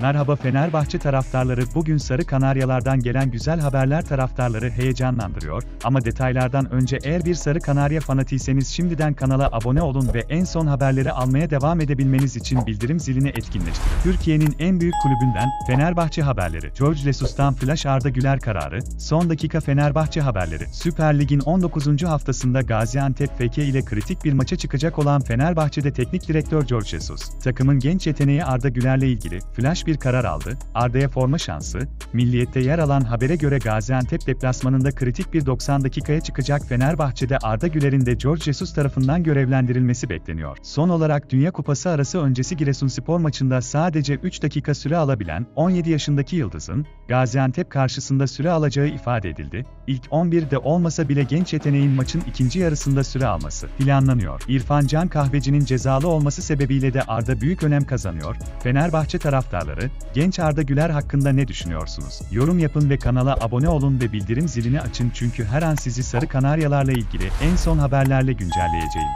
Merhaba Fenerbahçe taraftarları bugün Sarı Kanaryalardan gelen güzel haberler taraftarları heyecanlandırıyor ama detaylardan önce eğer bir Sarı Kanarya fanatiyseniz şimdiden kanala abone olun ve en son haberleri almaya devam edebilmeniz için bildirim zilini etkinleştirin. Türkiye'nin en büyük kulübünden Fenerbahçe haberleri. George Lesus'tan Flash Arda Güler kararı, son dakika Fenerbahçe haberleri. Süper Lig'in 19. haftasında Gaziantep FK ile kritik bir maça çıkacak olan Fenerbahçe'de teknik direktör George Jesus, takımın genç yeteneği Arda Güler'le ilgili flash bir karar aldı. Arda'ya forma şansı, Milliyet'te yer alan habere göre Gaziantep deplasmanında kritik bir 90 dakikaya çıkacak Fenerbahçe'de Arda Güler'in de George Jesus tarafından görevlendirilmesi bekleniyor. Son olarak Dünya Kupası arası öncesi Giresunspor maçında sadece 3 dakika süre alabilen 17 yaşındaki Yıldız'ın Gaziantep karşısında süre alacağı ifade edildi. İlk 11'de olmasa bile genç yeteneğin maçın ikinci yarısında süre alması planlanıyor. İrfan Can Kahveci'nin cezalı olması sebebiyle de Arda büyük önem kazanıyor. Fenerbahçe taraftarları, genç Arda Güler hakkında ne düşünüyorsunuz? Yorum yapın ve kanala abone olun ve bildirim zilini açın çünkü her an sizi Sarı Kanaryalarla ilgili en son haberlerle güncelleyeceğim.